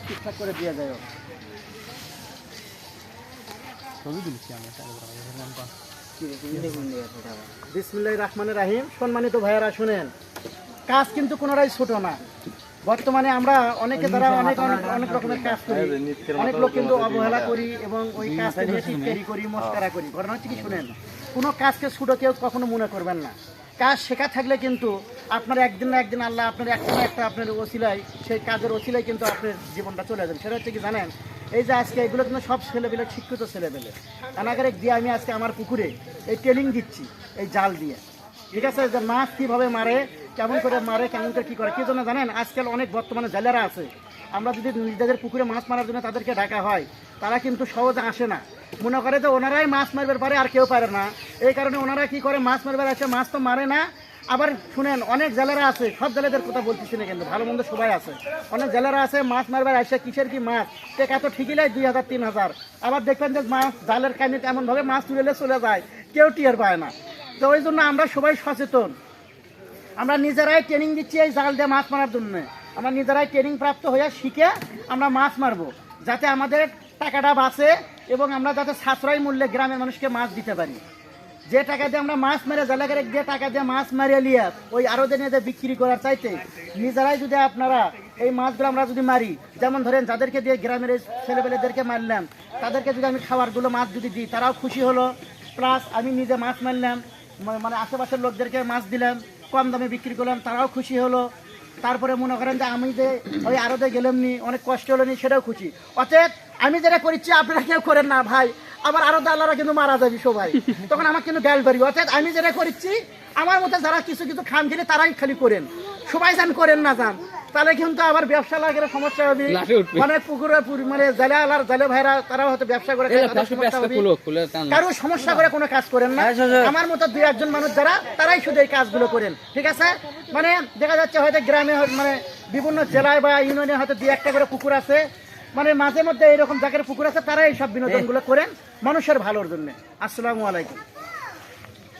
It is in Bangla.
ঠিকঠাক করে দিয়ে যায় ছবি তুলছি আমি টেলিগ্রামে বিসমুল্লাহ রহমানের রাহিম সম্মানিত ভাইয়ারা শুনেন কাজ কিন্তু কোনোটাই ছোট না। বর্তমানে আমরা অনেকে দ্বারা অনেক অনেক অনেক রকমের কাজ করি। অনেক লোক কিন্তু অবহেলা করি এবং ওই কাজকে নিয়ে টিটকারি করি মস্কারা করি। ঘটনা হচ্ছে কি শুনেন কোনো কাজকে ছোট কেউ কখনো মনে করবেন না। কাজ শেখা থাকলে কিন্তু আপনার একদিন না একদিন আল্লাহ আপনার একটা না একটা আপনার ওসিলায়, সেই কাজের ওসিলায় কিন্তু আপনার জীবনটা চলে যাবে। সেটা হচ্ছে কি জানেন? এই যে আজকে এগুলো কিন্তু সব ছেলেপেলে, শিক্ষিত ছেলেপেলে। কানাগারে দিয়ে আমি আজকে আমার পুকুরে এই ট্রেনিং দিচ্ছি, এই জাল দিয়ে। ঠিক আছে? যে মাছ কীভাবে মারে, কেমন করে মারে, কেমন করে কী করে, কী জন্য জানেন? আজকাল অনেক বর্তমানে জেলেরা আছে। আমরা যদি নিজেদের পুকুরে মাছ মারার জন্য তাদেরকে ডাকা হয়, তারা কিন্তু সহজে আসে না। মনে করে যে ওনারাই মাছ মারবার পারে আর কেউ পারে না। এই কারণে ওনারা কি করে মাছ মারবার আসে মাছ তো মারে না আবার শুনেন, অনেক জেলেরা আছে, সব জেলেদের কথা বলতেছি না কিন্তু, ভালো মন্দ সবাই আছে। অনেক জেলেরা আছে, মাছ মারবার আসে কিসের কি মাছ? টেকা তো ঠিকই লাই দুই হাজার, তিন হাজার। আবার দেখবেন যে মাছ জালের কাহিনীতে এমনভাবে মাছ তুলে চলে যায়, কেউ টিয়ার পায় না। তো ওই জন্য আমরা সবাই সচেতন। আমরা নিজেরাই ট্রেনিং দিচ্ছি এই জাল দিয়ে মাছ মারার জন্য। আমরা নিজেরাই ট্রেনিং প্রাপ্ত হয়ে শিখে আমরা মাছ মারবো, যাতে আমাদের টাকাটা বাঁচে এবং আমরা যাতে সাশ্রয় মূল্যে গ্রামের মানুষকে মাছ দিতে পারি। যে টাকা দিয়ে আমরা মাছ মেরে জালাগারে যে টাকা দিয়ে মাছ মারিয়ে নিয়ে ওই আরও যে বিক্রি করার চাইতে, নিজেরাই যদি আপনারা এই মাছগুলো আমরা যদি মারি, যেমন ধরেন যাদেরকে দিয়ে গ্রামের ছেলেপেলেদেরকে মারলাম, তাদেরকে যদি আমি খাবারগুলো মাছ যদি দিই, তারাও খুশি হলো। প্লাস আমি নিজে মাছ মারলাম মানে- মানে আশেপাশের লোকদেরকে মাছ দিলাম, কম দামে বিক্রি করলাম, তারাও খুশি হলো। তারপরে মনে করেন যে আমি যে ওই আরতে গেলাম নি অনেক কষ্ট হলো নি, সেটাও খুশি। অতএব আমি যেটা করেছি, আপনারা কেউ করেন না, ভাই। আবার আরও দালারা কিন্তু মারা যাবি সবাই। তখন আমার কিন্তু গাল পারি অর্থাৎ আমি যেটা করেছি আমার মতো যারা কিছু কিছু খাম খেলে তারাই খালি করেন। সবাই যান করেন না যান। তাহলে কিন্তু আবার ব্যবসা লাগে সমস্যা হবে। অনেক পুকুরে মানে জেলে আলার জেলে ভাইরা তারাও হয়তো ব্যবসা করে কারও সমস্যা করে কোনো কাজ করেন না। আমার মতো দুই একজন মানুষ যারা তারাই শুধু এই কাজগুলো করেন। ঠিক আছে? মানে দেখা যাচ্ছে হয়তো গ্রামে হয়- মানে বিভিন্ন জেলায় বা ইউনিয়নে হয়তো দুই একটা করে পুকুর আছে। মানে মাঝে মধ্যে এরকম জায়গার পুকুর আছে তারা এই সব বিনোদনগুলো করেন মানুষের ভালোর জন্য। আসসালামু আলাইকুম।